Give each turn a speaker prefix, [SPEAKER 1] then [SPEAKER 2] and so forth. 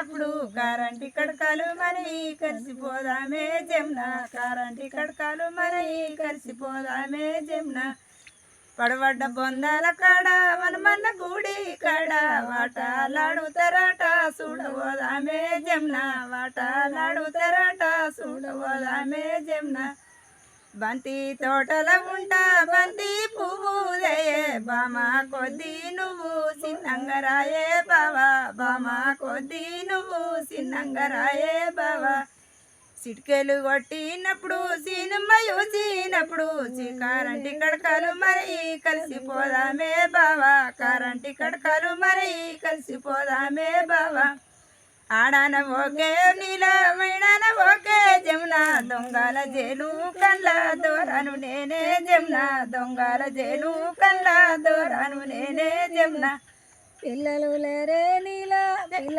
[SPEAKER 1] అయినప్పుడు కారంటి కడకాలు మరి కలిసిపోదామే జమున కారంటి కడకాలు మరి కలిసిపోదామే జమున. పడబడ్డ బొందాల కాడ మనమన్న గుడి కాడ వాటాలాడుతారట చూడబోదామే జమున వాటాలాడుతారట చూడబోదామే జమున. బంతి తోటల ఉంటా బంతి పువ్వు బామ కొద్ది నువ్వు సిన్నంగరాయే బావా. బామ కొద్ది నువ్వు సిన్నంగరాయే బావా. సిటికెలు కొట్టినప్పుడు సినిమా చూసినప్పుడు చి- కరెంటి కడకలు మరి కలిసిపోదామే బావా. కరెంటి కడకలు మరి కలిసిపోదామే బావా. ఆడాన ఓకే నీలమైనాన ఓకే దొంగల జేలు కళ్ళ దోరాను నేనే జమున. దొంగల జేలు కళ్ళ దోరాను నేనే జమ్నా.
[SPEAKER 2] పిల్లలు లేరే నీలా